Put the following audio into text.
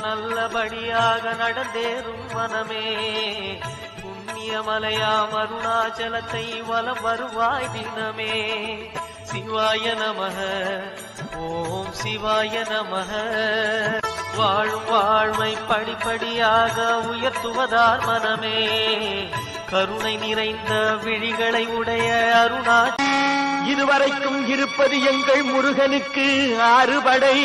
நல்லபடியாக நடந்தேறும் மனமே. புண்ணியமலையாம் அருணாச்சலத்தை வலம் வருவாய் தினமே. சிவாய நமக ஓம் சிவாய நமக. வாழும் வாழ்வை படிப்படியாக உயர்த்துவதார் மனமே. கருணை நிறைந்த விழிகளை உடைய அருணா இதுவரைக்கும் இருப்பது எங்கள் முருகனுக்கு ஆறுபடை.